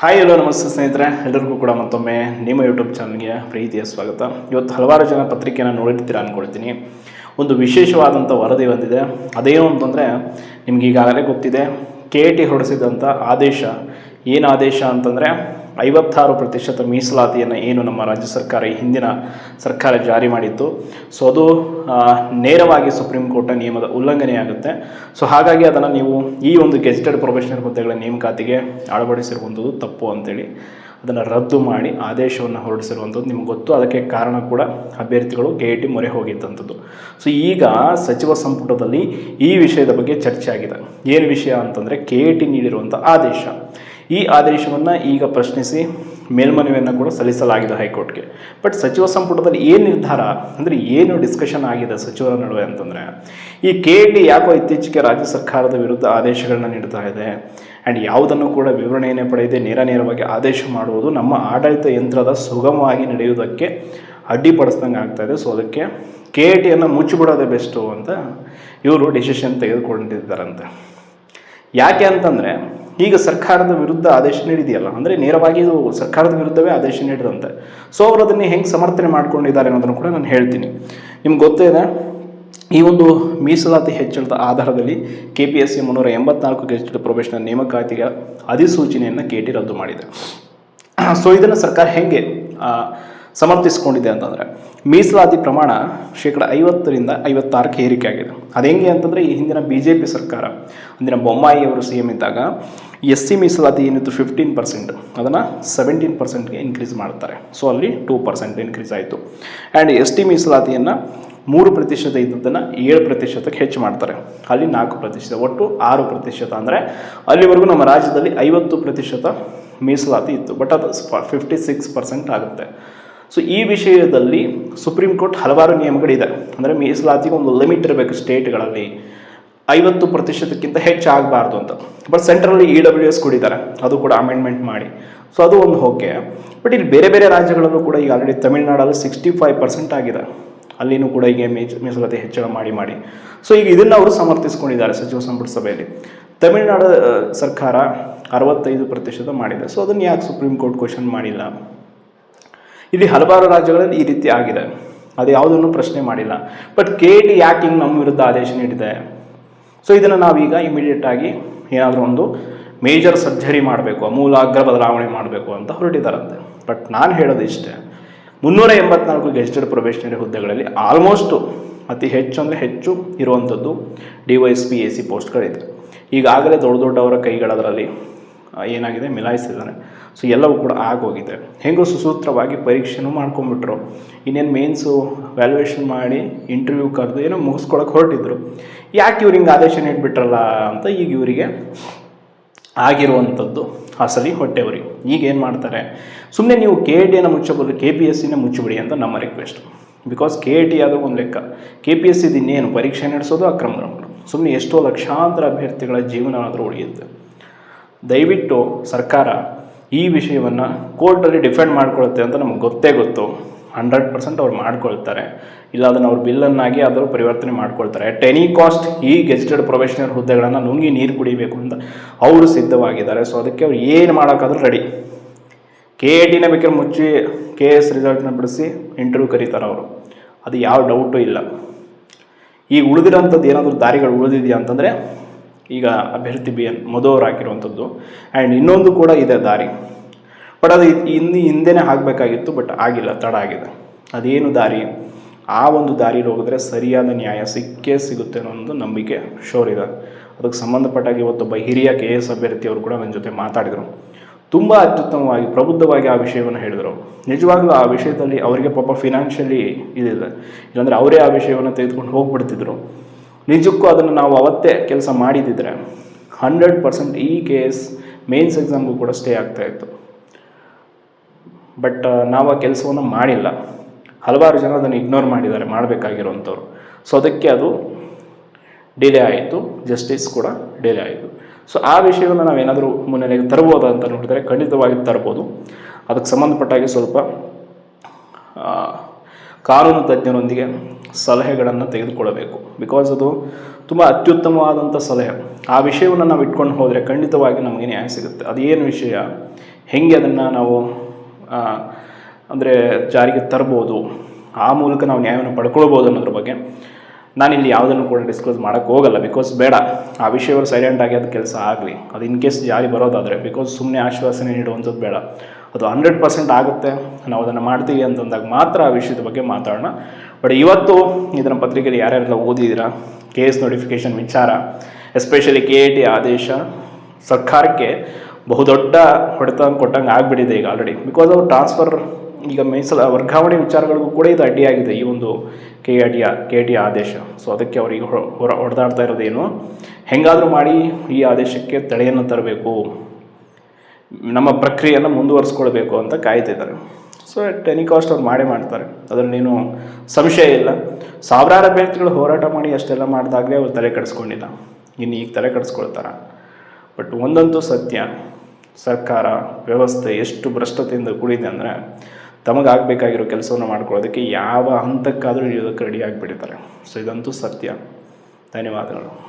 Hi ಎಲ್ಲೋ ನಮಸ್ತೆ ಸ್ನೇಹಿತರೆ ಎಲ್ಲರಿಗೂ ಕೂಡ ಮತ್ತೊಮ್ಮೆ ನಿಮ್ಮ ಯೂಟ್ಯೂಬ್ ಚಾನಲ್ಗೆ ಪ್ರೀತಿಯ ಸ್ವಾಗತ. ಇವತ್ತು ಹಲವಾರು ಜನ ಪತ್ರಿಕೆಯನ್ನು ನೋಡಿರ್ತೀರ ಅಂದ್ಕೊಳ್ತೀನಿ ಒಂದು ವಿಶೇಷವಾದಂಥ ವರದಿ ಬಂದಿದೆ. ಅದೇನು ಅಂತಂದರೆ, ನಿಮ್ಗೆ ಈಗಾಗಲೇ ಗೊತ್ತಿದೆ, ಕೆ ಟಿ ಹೊರಡಿಸಿದಂಥ ಆದೇಶ. ಏನು ಆದೇಶ ಅಂತಂದರೆ ಐವತ್ತಾರು ಪ್ರತಿಶತ ಮೀಸಲಾತಿಯನ್ನು ಏನು ನಮ್ಮ ರಾಜ್ಯ ಸರ್ಕಾರ ಈ ಹಿಂದಿನ ಸರ್ಕಾರ ಜಾರಿ ಮಾಡಿತ್ತು. ಸೊ ಅದು ನೇರವಾಗಿ ಸುಪ್ರೀಂ ಕೋರ್ಟ್ನ ನಿಯಮದ ಉಲ್ಲಂಘನೆ ಆಗುತ್ತೆ. ಸೊ ಹಾಗಾಗಿ ಅದನ್ನು ನೀವು ಈ ಒಂದು ಗೆಜೆಟೆಡ್ ಪ್ರೊಫೆಷನಲ್ ಹುದ್ದೆಗಳ ನೇಮಕಾತಿಗೆ ಅಳವಡಿಸಿರುವಂಥದ್ದು ತಪ್ಪು ಅಂತೇಳಿ ಅದನ್ನು ರದ್ದು ಮಾಡಿ ಆದೇಶವನ್ನು ಹೊರಡಿಸಿರುವಂಥದ್ದು ನಿಮ್ಗೆ ಗೊತ್ತು. ಅದಕ್ಕೆ ಕಾರಣ ಕೂಡ ಅಭ್ಯರ್ಥಿಗಳು ಕೆ ಟಿ ಮೊರೆ ಹೋಗಿದ್ದಂಥದ್ದು ಸೊ ಈಗ ಸಚಿವ ಸಂಪುಟದಲ್ಲಿ ಈ ವಿಷಯದ ಬಗ್ಗೆ ಚರ್ಚೆ ಆಗಿದೆ. ಏನು ವಿಷಯ ಅಂತಂದರೆ ಕೆ ಎ ಟಿ ನೀಡಿರುವಂಥ ಆದೇಶ. ಈ ಆದೇಶವನ್ನು ಈಗ ಪ್ರಶ್ನಿಸಿ ಮೇಲ್ಮನವಿಯನ್ನು ಕೂಡ ಸಲ್ಲಿಸಲಾಗಿದೆ ಹೈಕೋರ್ಟ್ಗೆ. ಬಟ್ ಸಚಿವ ಸಂಪುಟದಲ್ಲಿ ಏನು ನಿರ್ಧಾರ? ಅಂದರೆ ಏನು ಡಿಸ್ಕಷನ್ ಆಗಿದೆ ಸಚಿವರ ನಡುವೆ ಅಂತಂದರೆ, ಈ ಕೆ ಡಿ ಯಾಕೋ ಇತ್ತೀಚೆಗೆ ರಾಜ್ಯ ಸರ್ಕಾರದ ವಿರುದ್ಧ ಆದೇಶಗಳನ್ನ ನೀಡ್ತಾ ಇದೆ ಆ್ಯಂಡ್ ಯಾವುದನ್ನು ಕೂಡ ವಿವರಣೆಯನ್ನೇ ಪಡೆಯದೆ ನೇರ ನೇರವಾಗಿ ಆದೇಶ ಮಾಡುವುದು ನಮ್ಮ ಆಡಳಿತ ಯಂತ್ರದ ಸುಗಮವಾಗಿ ನಡೆಯುವುದಕ್ಕೆ ಅಡ್ಡಿಪಡಿಸ್ದಂಗೆ ಆಗ್ತಾ ಇದೆ. ಸೊ ಅದಕ್ಕೆ ಕೆ ಎ ಟಿಯನ್ನು ಮುಚ್ಚಿಬಿಡೋದೇ ಬೆಸ್ಟು ಅಂತ ಇವರು ಡಿಸಿಷನ್ ತೆಗೆದುಕೊಂಡಿದ್ದಾರಂತೆ. ಯಾಕೆ ಅಂತಂದರೆ ಈಗ ಸರ್ಕಾರದ ವಿರುದ್ಧ ಆದೇಶ ನೀಡಿದೆಯಲ್ಲ, ಅಂದರೆ ನೇರವಾಗಿ ಇದು ಸರ್ಕಾರದ ವಿರುದ್ಧವೇ ಆದೇಶ ನೀಡಿದಂತೆ ಸೊ ಅವರು ಅದನ್ನು ಹೆಂಗೆ ಸಮರ್ಥನೆ ಮಾಡ್ಕೊಂಡಿದ್ದಾರೆ ಅನ್ನೋದನ್ನು ಕೂಡ ನಾನು ಹೇಳ್ತೀನಿ. ನಿಮ್ಗೆ ಗೊತ್ತಿದೆ ಈ ಒಂದು ಮೀಸಲಾತಿ ಹೆಚ್ಚಳದ ಆಧಾರದಲ್ಲಿ ಕೆ ಪಿ ಎಸ್ ಸಿ ಮುನ್ನೂರ ಎಂಬತ್ನಾಲ್ಕು ಗೆಜೆಟೆಡ್ ಪ್ರೊಫೆಷನಲ್ ನೇಮಕಾತಿಯ ಅಧಿಸೂಚನೆಯನ್ನು ಕೆ ಟಿ ರದ್ದು ಮಾಡಿದೆ. ಸೊ ಇದನ್ನು ಸರ್ಕಾರ ಹೇಗೆ ಸಮರ್ಥಿಸ್ಕೊಂಡಿದೆ ಅಂತಂದರೆ, ಮೀಸಲಾತಿ ಪ್ರಮಾಣ ಶೇಕಡ ಐವತ್ತರಿಂದ ಐವತ್ತಾರಕ್ಕೆ ಏರಿಕೆ ಆಗಿದೆ. ಅದು ಹೆಂಗೆ ಅಂತಂದರೆ, ಈ ಹಿಂದಿನ ಬಿ ಜೆ ಪಿ ಸರ್ಕಾರ, ಅಂದಿನ ಬೊಮ್ಮಾಯಿ ಅವರು ಸಿ ಎಂ ಇದ್ದಾಗ ಎಸ್ ಸಿ ಮೀಸಲಾತಿ ಏನಿತ್ತು ಫಿಫ್ಟೀನ್ ಪರ್ಸೆಂಟ್ ಅದನ್ನು ಸೆವೆಂಟೀನ್ ಪರ್ಸೆಂಟ್ಗೆ ಇನ್ಕ್ರೀಸ್ ಮಾಡ್ತಾರೆ. ಸೊ ಅಲ್ಲಿ ಟೂ ಪರ್ಸೆಂಟ್ ಇನ್ಕ್ರೀಸ್ ಆಯಿತು. ಆ್ಯಂಡ್ ಎಸ್ ಟಿ ಮೀಸಲಾತಿಯನ್ನು ಮೂರು ಪ್ರತಿಶತ ಇದ್ದದ್ದನ್ನು ಏಳು ಪ್ರತಿಶತಕ್ಕೆ ಹೆಚ್ಚು ಮಾಡ್ತಾರೆ. ಅಲ್ಲಿ ನಾಲ್ಕು ಪ್ರತಿಶತ, ಒಟ್ಟು ಆರು ಪ್ರತಿಶತ ಅಂದರೆ ಅಲ್ಲಿವರೆಗೂ ನಮ್ಮ ರಾಜ್ಯದಲ್ಲಿ ಐವತ್ತು ಪ್ರತಿಶತ ಮೀಸಲಾತಿ ಇತ್ತು. ಬಟ್ ಅದು ಫಿಫ್ಟಿ ಸಿಕ್ಸ್ ಪರ್ಸೆಂಟ್ ಆಗುತ್ತೆ. ಸೊ ಈ ವಿಷಯದಲ್ಲಿ ಸುಪ್ರೀಂ ಕೋರ್ಟ್ ಹಲವಾರು ನಿಯಮಗಳಿದೆ. ಅಂದರೆ ಮೀಸಲಾತಿಗೆ ಒಂದು ಲಿಮಿಟ್ ಇರಬೇಕು ಸ್ಟೇಟ್ಗಳಲ್ಲಿ ಐವತ್ತು ಪ್ರತಿಶತಕ್ಕಿಂತ ಹೆಚ್ಚಾಗಬಾರ್ದು ಅಂತ. ಬಟ್ ಸೆಂಟ್ರಲ್ಲಿ ಇ ಡಬ್ಲ್ಯೂ ಎಸ್ ಕೊಡಿದ್ದಾರೆ. ಅದು ಕೂಡ ಅಮೆಂಡ್ಮೆಂಟ್ ಮಾಡಿ. ಸೊ ಅದು ಒಂದು ಓಕೆ ಬಟ್ ಇಲ್ಲಿ ಬೇರೆ ಬೇರೆ ರಾಜ್ಯಗಳಲ್ಲೂ ಕೂಡ ಈಗ ಆಲ್ರೆಡಿ ತಮಿಳ್ನಾಡಲ್ಲಿ ಸಿಕ್ಸ್ಟಿ ಫೈವ್ ಪರ್ಸೆಂಟ್ ಆಗಿದೆ. ಅಲ್ಲಿನೂ ಕೂಡ ಈಗ ಮೀಸ್ ಮೀಸಲಾತಿ ಹೆಚ್ಚಳ ಮಾಡಿ ಮಾಡಿ. ಸೊ ಈಗ ಇದನ್ನು ಅವರು ಸಮರ್ಥಿಸ್ಕೊಂಡಿದ್ದಾರೆ ಸಚಿವ ಸಂಪುಟ ಸಭೆಯಲ್ಲಿ. ತಮಿಳ್ನಾಡು ಸರ್ಕಾರ ಅರವತ್ತೈದು ಪ್ರತಿಶತ ಮಾಡಿದೆ. ಸೊ ಅದನ್ನು ಯಾಕೆ ಸುಪ್ರೀಂ ಕೋರ್ಟ್ ಕ್ವಶನ್ ಮಾಡಿಲ್ಲ? ಇಲ್ಲಿ ಹಲವಾರು ರಾಜ್ಯಗಳಲ್ಲಿ ಈ ರೀತಿ ಆಗಿದೆ. ಅದು ಯಾವುದನ್ನು ಪ್ರಶ್ನೆ ಮಾಡಿಲ್ಲ. ಬಟ್ ಕೆ ಟಿ ಯಾಕೆ ಹಿಂಗೆ ನಮ್ಮ ವಿರುದ್ಧ ಆದೇಶ ನೀಡಿದೆ? ಸೊ ಇದನ್ನು ನಾವೀಗ ಇಮಿಡಿಯೇಟ್ ಆಗಿ ಏನಾದರೂ ಒಂದು ಮೇಜರ್ ಸರ್ಜರಿ ಮಾಡಬೇಕು ಅಮೂಲಾಗ್ರ ಬದಲಾವಣೆ ಮಾಡಬೇಕು ಅಂತ ಹೊರಟಿದ್ದಾರಂತೆ ಬಟ್ ನಾನು ಹೇಳೋದು ಇಷ್ಟೇ, ಮುನ್ನೂರ ಎಂಬತ್ನಾಲ್ಕು ಗೆಸ್ಟೆಡ್ ಪ್ರೊಬೇಷನರಿ ಹುದ್ದೆಗಳಲ್ಲಿ ಆಲ್ಮೋಸ್ಟು ಅತಿ ಹೆಚ್ಚು ಅಂದರೆ ಹೆಚ್ಚು ಇರುವಂಥದ್ದು D Y S P A C ಪೋಸ್ಟ್ಗಳಿದೆ ಈಗಾಗಲೇ ದೊಡ್ಡ ದೊಡ್ಡವರ ಕೈಗಳದರಲ್ಲಿ ಏನಾಗಿದೆ? ಮಿಲಾಯಿಸಿದ್ದಾರೆ. ಸೊ ಎಲ್ಲವೂ ಕೂಡ ಆಗೋಗಿದೆ. ಹೆಂಗೋ ಸುಸೂತ್ರವಾಗಿ ಪರೀಕ್ಷೆನೂ ಮಾಡ್ಕೊಂಬಿಟ್ರು ಇನ್ನೇನು ಮೇನ್ಸು ವ್ಯಾಲ್ಯೂಯೇಷನ್ ಮಾಡಿ ಇಂಟರ್ವ್ಯೂ ಕರೆದು ಏನೋ ಮುಗಿಸ್ಕೊಳಕ್ಕೆ ಹೊರಟಿದ್ರು. ಯಾಕೆ ಇವ್ರು ಹಿಂಗೆ ಆದೇಶ ನೀಡಿಬಿಟ್ರಲ್ಲ ಅಂತ ಈಗ ಇವರಿಗೆ ಆಗಿರುವಂಥದ್ದು ಅಸಲಿ ಹೊಟ್ಟೆವರಿ ಈಗ ಏನು ಮಾಡ್ತಾರೆ? ಸುಮ್ಮನೆ ನೀವು ಕೆ ಎ ಟಿಯನ್ನು ಮುಚ್ಚಬಹುದು ಕೆ ಪಿ ಎಸ್ ಸಿನ ಮುಚ್ಚಿಬಿಡಿ ಅಂತ ನಮ್ಮ request because K A T ಆದರೂ ಒಂದು ಲೆಕ್ಕ. ಕೆ ಪಿ ಎಸ್ ಸಿದು ಇನ್ನೇನು? ಪರೀಕ್ಷೆ ನಡೆಸೋದು ಅಕ್ರಮ. ಸುಮ್ಮನೆ ಎಷ್ಟೋ ಲಕ್ಷಾಂತರ ಅಭ್ಯರ್ಥಿಗಳ ಜೀವನ ಆದರೂ ಉಳಿಯುತ್ತೆ. ದಯವಿಟ್ಟು ಸರ್ಕಾರ ಈ ವಿಷಯವನ್ನು ಕೋರ್ಟಲ್ಲಿ ಡಿಫೆಂಡ್ ಮಾಡ್ಕೊಳುತ್ತೆ ಅಂತ ನಮ್ಗೆ ಗೊತ್ತೇ ಗೊತ್ತು. ಹಂಡ್ರೆಡ್ ಪರ್ಸೆಂಟ್ ಅವ್ರು ಮಾಡ್ಕೊಳ್ತಾರೆ. ಇಲ್ಲ ಅದನ್ನು ಅವ್ರು ಬಿಲ್ಲನ್ನಾಗಿ ಅದರ ಪರಿವರ್ತನೆ ಮಾಡ್ಕೊಳ್ತಾರೆ. ಅಟ್ ಎನಿ ಕಾಸ್ಟ್ ಈ ಗೆಜೆಟೆಡ್ ಪ್ರೊಫೆಷನರ್ ಹುದ್ದೆಗಳನ್ನು ನುಂಗಿ ನೀರು ಕುಡಿಬೇಕು ಅಂತ ಅವರು ಸಿದ್ಧವಾಗಿದ್ದಾರೆ. ಸೊ ಅದಕ್ಕೆ ಅವ್ರು ಏನು ಮಾಡೋಕ್ಕಾದ್ರೂ ರೆಡಿ ಕೆ ಎ ಟಿನ ಬೇಕಾದ್ರೆ ಮುಚ್ಚಿ ಕೆ ಎಸ್ ರಿಸಲ್ಟ್ನ ಬಿಡಿಸಿ ಇಂಟರ್ವ್ಯೂ ಕರೀತಾರೆ ಅವರು. ಅದು ಯಾವ ಡೌಟು ಇಲ್ಲ. ಈಗ ಉಳಿದಿರೋಂಥದ್ದು ಏನಾದರೂ ದಾರಿಗಳು ಉಳಿದಿದೆಯಾ ಅಂತಂದರೆ ಈಗ ಅಭ್ಯರ್ಥಿ ಬಿ ಎನ್ ಮಧು ಅವ್ರು ಹಾಕಿರುವಂಥದ್ದು. ಆ್ಯಂಡ್ ಇನ್ನೊಂದು ಕೂಡ ಇದೆ ದಾರಿ. ಬಟ್ ಅದು ಇನ್ನು ಹಿಂದೆನೇ ಆಗಬೇಕಾಗಿತ್ತು ಬಟ್ ಆಗಿಲ್ಲ, ತಡ ಆಗಿದೆ. ಅದೇನು ದಾರಿ? ಆ ಒಂದು ದಾರಿಲಿ ಹೋಗಿದ್ರೆ ಸರಿಯಾದ ನ್ಯಾಯ ಸಿಕ್ಕೇ ಸಿಗುತ್ತೆ ಅನ್ನೋ ಒಂದು ನಂಬಿಕೆ ಶೋರ್ ಇದೆ ಅದಕ್ಕೆ ಇವತ್ತು ಇವತ್ತೊಬ್ಬ ಹಿರಿಯ ಕೆ ಎಸ್ ಅಭ್ಯರ್ಥಿಯವರು ಕೂಡ ನನ್ನ ಜೊತೆ ಮಾತಾಡಿದರು. ತುಂಬ ಅತ್ಯುತ್ತಮವಾಗಿ, ಪ್ರಬುದ್ಧವಾಗಿ ಆ ವಿಷಯವನ್ನು ಹೇಳಿದರು. ನಿಜವಾಗ್ಲೂ ಆ ವಿಷಯದಲ್ಲಿ ಅವರಿಗೆ ಪಾಪ ಫಿನಾನ್ಷಿಯಲಿ ಇದಿಲ್ಲ. ಇಲ್ಲಾಂದರೆ ಅವರೇ ಆ ವಿಷಯವನ್ನು ತೆಗೆದುಕೊಂಡು ಹೋಗ್ಬಿಡ್ತಿದ್ರು. ನಿಜಕ್ಕೂ ಅದನ್ನು ನಾವು ಅವತ್ತೇ ಕೆಲಸ ಮಾಡಿದ್ದಿದ್ರೆ ಹಂಡ್ರೆಡ್ ಪರ್ಸೆಂಟ್ ಈ ಕೇಸ್ ಮೇನ್ಸ್ ಎಕ್ಸಾಮ್ಗೂ ಕೂಡ ಸ್ಟೇ ಆಗ್ತಾಯಿತ್ತು ಬಟ್ ನಾವು ಆ ಕೆಲಸವನ್ನು ಮಾಡಿಲ್ಲ. ಹಲವಾರು ಜನ ಅದನ್ನು ಇಗ್ನೋರ್ ಮಾಡಿದ್ದಾರೆ, ಮಾಡಬೇಕಾಗಿರುವಂಥವ್ರು. ಸೊ ಅದಕ್ಕೆ ಅದು ಡಿಲೇ ಆಯಿತು ಜಸ್ಟಿಸ್ ಕೂಡ ಡಿಲೇ ಆಯಿತು. ಸೊ ಆ ವಿಷಯವನ್ನು ನಾವೇನಾದರೂ ಮುನ್ನೆಲೆಗೆ ತರ್ಬೋದ ಅಂತ ನೋಡಿದರೆ ಖಂಡಿತವಾಗಿ ತರ್ಬೋದು. ಅದಕ್ಕೆ ಸಂಬಂಧಪಟ್ಟಾಗಿ ಸ್ವಲ್ಪ ಕಾನೂನು ತಜ್ಞರೊಂದಿಗೆ ಸಲಹೆಗಳನ್ನು ತೆಗೆದುಕೊಳ್ಳಬೇಕು. ಬಿಕಾಸ್ ಅದು ತುಂಬ ಅತ್ಯುತ್ತಮವಾದಂಥ ಸಲಹೆ. ಆ ವಿಷಯವನ್ನು ನಾವು ಇಟ್ಕೊಂಡು ಹೋದರೆ ಖಂಡಿತವಾಗಿ ನಮಗೆ ನ್ಯಾಯ ಸಿಗುತ್ತೆ. ಅದೇನು ವಿಷಯ? ಹೆಂಗೆ ಅದನ್ನು ನಾವು ಅಂದರೆ ಜಾರಿಗೆ ತರ್ಬೋದು? ಆ ಮೂಲಕ ನಾವು ನ್ಯಾಯವನ್ನು ಪಡ್ಕೊಳ್ಬೋದು ಅನ್ನೋದ್ರ ಬಗ್ಗೆ ನಾನಿಲ್ಲಿ ಯಾವುದನ್ನು ಕೂಡ ಡಿಸ್ಕ್ಲೋಸ್ ಮಾಡೋಕ್ಕೆ ಹೋಗಲ್ಲ. ಬಿಕಾಸ್ ಬೇಡ. ಆ ವಿಷಯವರು ಸೈಲೆಂಟ್ ಆಗಿ ಅದು ಕೆಲಸ ಆಗಲಿ. ಅದು ಇನ್ ಕೇಸ್ ಜಾರಿ ಬರೋದಾದರೆ. ಬಿಕಾಸ್ ಸುಮ್ಮನೆ ಆಶ್ವಾಸನೆ ನೀಡುವಂಥದ್ದು ಬೇಡ. ಅದು ಹಂಡ್ರೆಡ್ ಪರ್ಸೆಂಟ್ ಆಗುತ್ತೆ ನಾವು ಅದನ್ನು ಮಾಡ್ತೀವಿ ಅಂತಂದಾಗ ಮಾತ್ರ ಆ ವಿಷಯದ ಬಗ್ಗೆ ಮಾತಾಡೋಣ. ಬಟ್ ಇವತ್ತು ಇದನ್ನು ಪತ್ರಿಕೆಯಲ್ಲಿ ಯಾರ್ಯಾರೆಲ್ಲ ಓದಿದ್ದೀರಾ ಎಸ್ ನೋಟಿಫಿಕೇಶನ್ ವಿಚಾರ ಎಸ್ಪೆಷಲಿ ಕೆ ಎ ಟಿ ಆದೇಶ, ಸರ್ಕಾರಕ್ಕೆ ಬಹುದೊಡ್ಡ ಹೊಡೆತ ಕೊಟ್ಟಂಗೆ ಆಗಿಬಿಟ್ಟಿದೆ ಈಗ ಆಲ್ರೆಡಿ ಬಿಕಾಸ್ ಅವ್ರು ಟ್ರಾನ್ಸ್ಫರ್ ಈಗ ಮೀಸಲ ವರ್ಗಾವಣೆ ವಿಚಾರಗಳಿಗೂ ಕೂಡ ಇದು ಅಡ್ಡಿಯಾಗಿದೆ ಈ ಒಂದು K A T K T ಆದೇಶ. ಸೊ ಅದಕ್ಕೆ ಅವರಿಗೆ ಹೊಡೆದಾಡ್ತಾ ಇರೋದೇನು, ಹೆಂಗಾದರೂ ಮಾಡಿ ಈ ಆದೇಶಕ್ಕೆ ತಡೆಯನ್ನು ತರಬೇಕು. ನಮ್ಮ ಪ್ರಕ್ರಿಯೆಯನ್ನು ಮುಂದುವರಿಸ್ಕೊಳ್ಬೇಕು ಅಂತ ಕಾಯ್ತಿದ್ದಾರೆ. ಸೊ ಟೆನಿ ಕಾಸ್ಟ್ ಅವ್ರು ಮಾಡೇ ಮಾಡ್ತಾರೆ. ಅದರಲ್ಲೇನು ಸಂಶಯ ಇಲ್ಲ. ಸಾವಿರಾರು ಅಭ್ಯರ್ಥಿಗಳು ಹೋರಾಟ ಮಾಡಿ ಅಷ್ಟೆಲ್ಲ ಮಾಡಿದಾಗಲೇ ಅವ್ರು ತಲೆ ಕೆಡಿಸ್ಕೊಂಡಿಲ್ಲ. ಇನ್ನು ಈಗ ತಲೆ ಕೆಡಿಸ್ಕೊಳ್ತಾರೆ. ಬಟ್ ಒಂದಂತೂ ಸತ್ಯ, ಸರ್ಕಾರ ವ್ಯವಸ್ಥೆ ಎಷ್ಟು ಭ್ರಷ್ಟತೆಯಿಂದ ಕೂಡಿದೆ ಅಂದರೆ ತಮಗಾಗಬೇಕಾಗಿರೋ ಕೆಲಸವನ್ನು ಮಾಡ್ಕೊಳ್ಳೋದಕ್ಕೆ ಯಾವ ಹಂತಕ್ಕಾದರೂ ಇಳಿಯೋದಕ್ಕೆ ರೆಡಿ ಆಗಿಬಿಟ್ಟಿದ್ದಾರೆ. ಸೊ ಇದಂತೂ ಸತ್ಯ. ಧನ್ಯವಾದಗಳು.